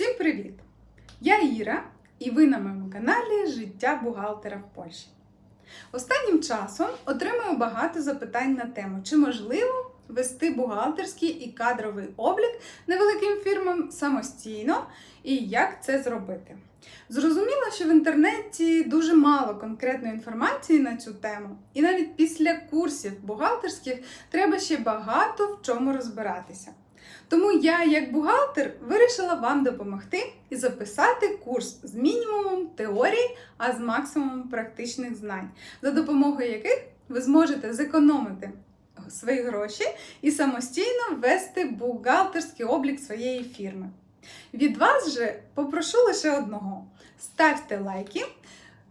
Всім привіт! Я Іра, і ви на моєму каналі Життя бухгалтера в Польщі. Останнім часом отримую багато запитань на тему, чи можливо вести бухгалтерський і кадровий облік невеликим фірмам самостійно і як це зробити. Зрозуміло, що в інтернеті дуже мало конкретної інформації на цю тему, і навіть після курсів бухгалтерських треба ще багато в чому розбиратися. Тому я, як бухгалтер, вирішила вам допомогти і записати курс з мінімумом теорії, а з максимумом практичних знань, за допомогою яких ви зможете зекономити свої гроші і самостійно ввести бухгалтерський облік своєї фірми. Від вас же попрошу лише одного: ставте лайки,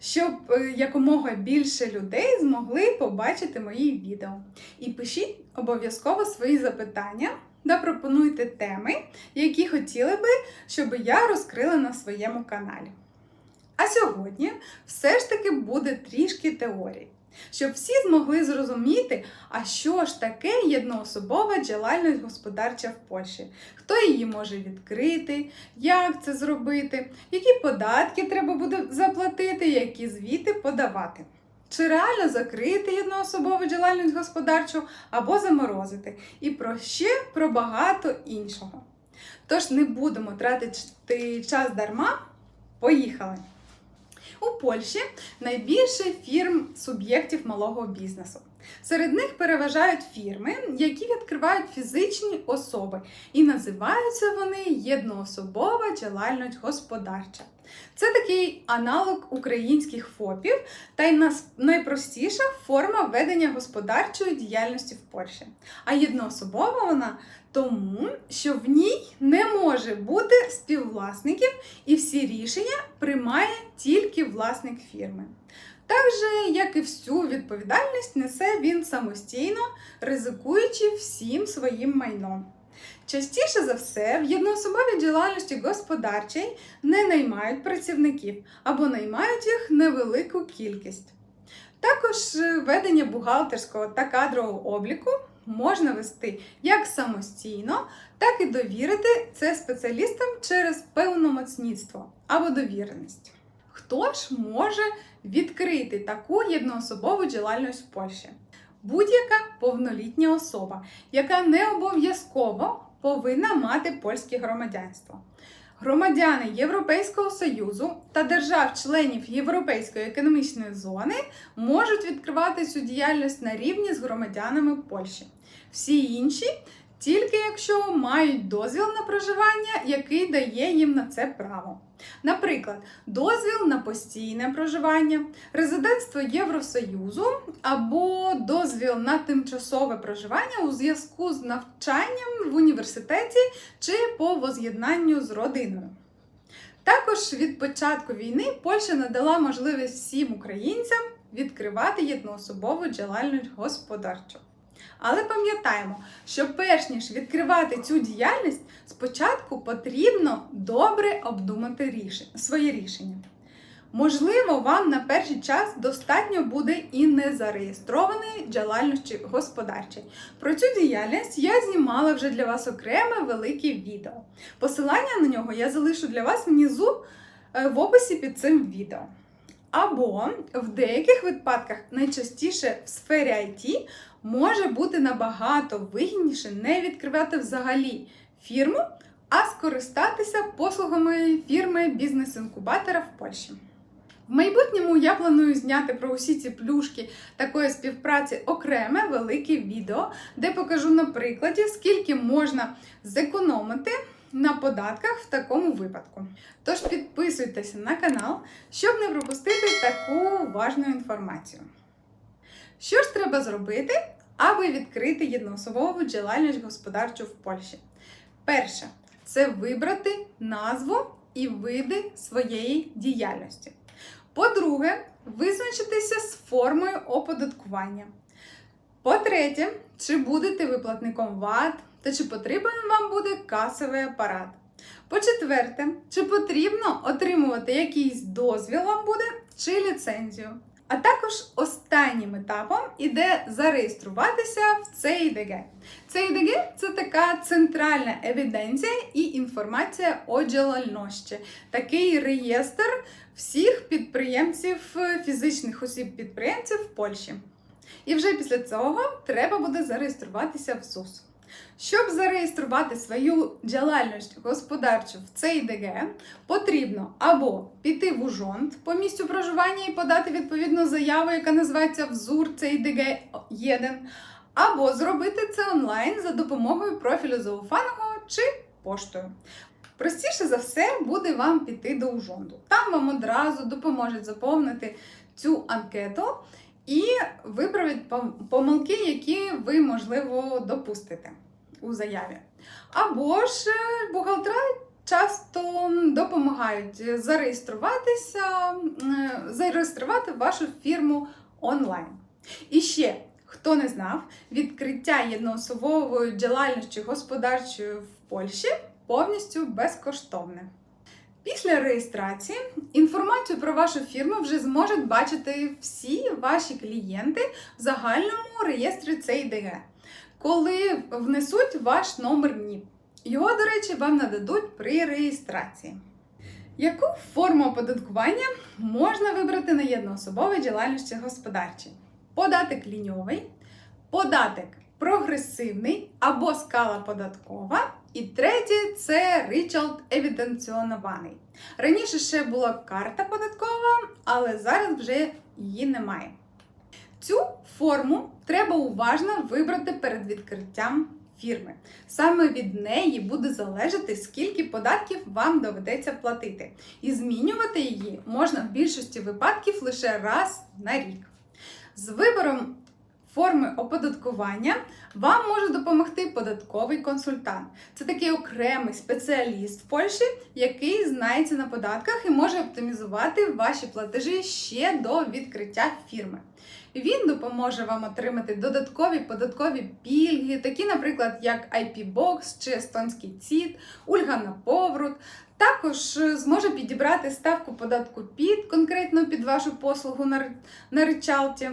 щоб е, якомога більше людей змогли побачити мої відео. І пишіть обов'язково свої запитання та пропонуйте теми, які хотіли би, щоб я розкрила на своєму каналі. А сьогодні все ж таки буде трішки теорії, щоб всі змогли зрозуміти, а що ж таке єдноособова діяльність господарча в Польщі, хто її може відкрити, як це зробити, які податки треба буде заплатити, які звіти подавати. Чи реально закрити єдноособову діяльність господарчу або заморозити, і про ще про багато іншого. Тож не будемо тратити час дарма. Поїхали! У Польщі найбільше фірм суб'єктів малого бізнесу. Серед них переважають фірми, які відкривають фізичні особи, і називаються вони єдноособова діяльність господарча. Це такий аналог українських ФОПів та й найпростіша форма ведення господарчої діяльності в Польщі. А єдноособова вона тому, що в ній не може бути співвласників, і всі рішення приймає тільки власник фірми. Так же, як і всю відповідальність несе він самостійно, ризикуючи всім своїм майном. Частіше за все, в єдноособовій діяльності господарчій не наймають працівників або наймають їх невелику кількість. Також е, ведення бухгалтерського та кадрового обліку можна вести як самостійно, так і довірити це спеціалістам через певномоцніцтво або довіреність. Хто ж може відкрити таку єдноособову діяльність в Польщі? Будь-яка повнолітня особа, яка не обов'язково повинна мати польське громадянство. Громадяни Європейського Союзу та держав-членів Європейської економічної зони можуть відкривати цю діяльність на рівні з громадянами Польщі. Всі інші тільки якщо мають дозвіл на проживання, який дає їм на це право. Наприклад, дозвіл на постійне проживання, резидентство Євросоюзу або дозвіл на тимчасове проживання у зв'язку з навчанням в університеті чи по воз'єднанню з родиною. Також від початку війни Польща надала можливість всім українцям відкривати єдноособову діяльність господарчу. Але пам'ятаємо, що перш ніж відкривати цю діяльність, спочатку потрібно добре обдумати рішення, своє рішення. Можливо, вам на перший час достатньо буде і незареєстрованої діяльності господарчої. Про цю діяльність я знімала вже для вас окреме велике відео. Посилання на нього я залишу для вас внизу е, в описі під цим відео. Або в деяких випадках, найчастіше в сфері IT, може бути набагато вигідніше не відкривати взагалі фірму, а скористатися послугами фірми бізнес-інкубатора в Польщі. В майбутньому я планую зняти про усі ці плюшки такої співпраці окреме велике відео, де покажу на прикладі, скільки можна зекономити на податках в такому випадку. Тож підписуйтеся на канал, щоб не пропустити таку важну інформацію. Що ж треба зробити, аби відкрити єдноособову діяльність господарчу в Польщі? Перше це вибрати назву і види своєї діяльності. По-друге, визначитися з формою оподаткування. По-третє, чи будете ви платником ВАТ та чи потрібен вам буде касовий апарат. По-четверте, чи потрібно отримувати якийсь дозвіл вам буде чи ліцензію. А також останнім етапом іде зареєструватися в ЦІДГ. ЦІДГ – це така центральна евіденція і інформація о діяльності. Такий реєстр всіх підприємців, фізичних осіб-підприємців в Польщі. І вже після цього треба буде зареєструватися в СУС. Щоб зареєструвати свою діяльність господарчу в ЦІДГ, потрібно або піти в УЖОНД по місцю проживання і подати відповідну заяву, яка називається Взур ЦІДГ 1, або зробити це онлайн за допомогою профілю зауфаного чи поштою. Простіше за все буде вам піти до УЖОНДу. Там вам одразу допоможуть заповнити цю анкету і виправить пом- помилки, які ви, можливо, допустите у заяві. Або ж е, бухгалтера часто допомагають зареєструватися, е, зареєструвати вашу фірму онлайн. І ще, хто не знав, відкриття єдноособової діяльності господарчої в Польщі повністю безкоштовне. Після реєстрації інформацію про вашу фірму вже зможуть бачити всі ваші клієнти в загальному реєстрі ЦІДГ, коли внесуть ваш номер НІП. Його, до речі, вам нададуть при реєстрації. Яку форму оподаткування можна вибрати на єдноособовій діяльності господарчій? Податок ліньовий, податок прогресивний або скала податкова. І третє це ричалд евіденціонований. Раніше ще була карта податкова, але зараз вже її немає. Цю форму треба уважно вибрати перед відкриттям фірми. Саме від неї буде залежати, скільки податків вам доведеться платити. І змінювати її можна в більшості випадків лише раз на рік. З вибором форми оподаткування вам може допомогти податковий консультант. Це такий окремий спеціаліст в Польщі, який знається на податках і може оптимізувати ваші платежі ще до відкриття фірми. Він допоможе вам отримати додаткові податкові пільги, такі, наприклад, як IP-Box чи естонський ЦІД, Ульга на поворот. Також е, зможе підібрати ставку податку під конкретно під вашу послугу на ричалті.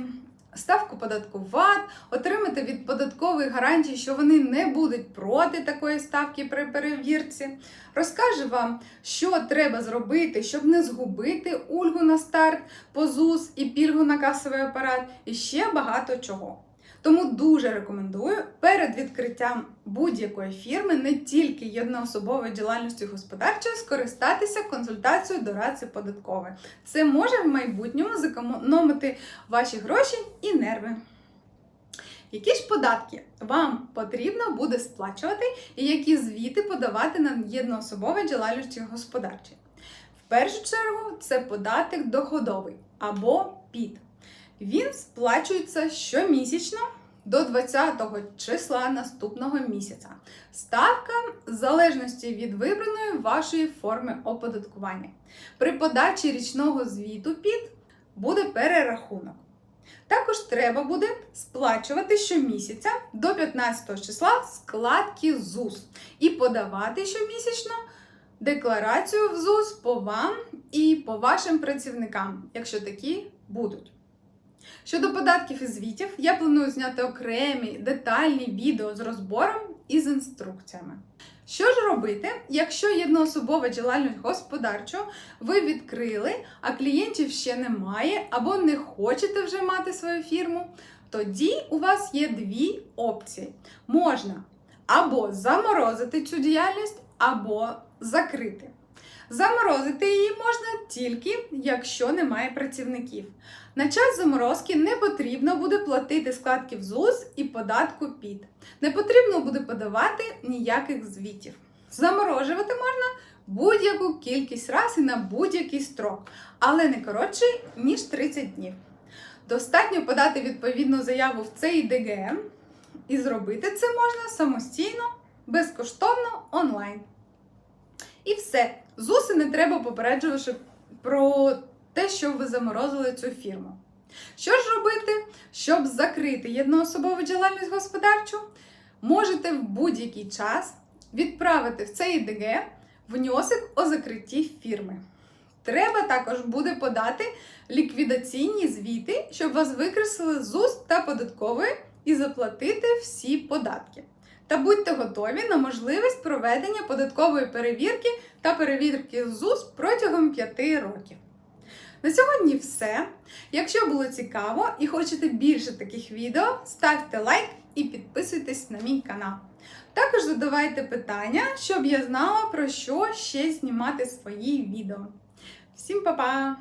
Ставку податку ВАТ, отримати від податкової гарантії, що вони не будуть проти такої ставки при перевірці. Розкаже вам, що треба зробити, щоб не згубити ульгу на старт, позус і пільгу на касовий апарат, і ще багато чого. Тому дуже рекомендую перед відкриттям будь-якої фірми, не тільки єдноособової діяльності господарчої, скористатися консультацією дорадці податкової. Це може в майбутньому зекономити ваші гроші і нерви. Які ж податки вам потрібно буде сплачувати і які звіти подавати на єдноособовій діяльності господарчій? В першу чергу це податок доходовий або ПІД. Він сплачується щомісячно до 20-го числа наступного місяця. Ставка в залежності від вибраної вашої форми оподаткування. При подачі річного звіту ПІД буде перерахунок. Також треба буде сплачувати щомісяця до 15 числа складки ЗУС і подавати щомісячно декларацію в ЗУС по вам і по вашим працівникам, якщо такі будуть. Щодо податків і звітів, я планую зняти окремі детальні відео з розбором і з інструкціями. Що ж робити, якщо єдноособова діяльність господарчу ви відкрили, а клієнтів ще немає, або не хочете вже мати свою фірму? Тоді у вас є дві опції: можна або заморозити цю діяльність, або закрити. Заморозити її можна тільки, якщо немає працівників. На час заморозки не потрібно буде платити складки в ЗУС і податку ПІД. Не потрібно буде подавати ніяких звітів. Заморожувати можна будь-яку кількість раз і на будь-який строк, але не коротше, ніж 30 днів. Достатньо подати відповідну заяву в ЦІДГ, і зробити це можна самостійно, безкоштовно онлайн. І все. ЗУСи не треба попереджувати про те, що ви заморозили цю фірму. Що ж робити, щоб закрити єдноособову діяльність господарчу? Можете в будь-який час відправити в ЦІДГ внесок о закритті фірми. Треба також буде подати ліквідаційні звіти, щоб вас викреслили з УС та податкової і заплатити всі податки. Та будьте готові на можливість проведення податкової перевірки та перевірки ЗУС протягом 5 років. На сьогодні все. Якщо було цікаво і хочете більше таких відео, ставте лайк і підписуйтесь на мій канал. Також задавайте питання, щоб я знала про що ще знімати свої відео. Всім па-па!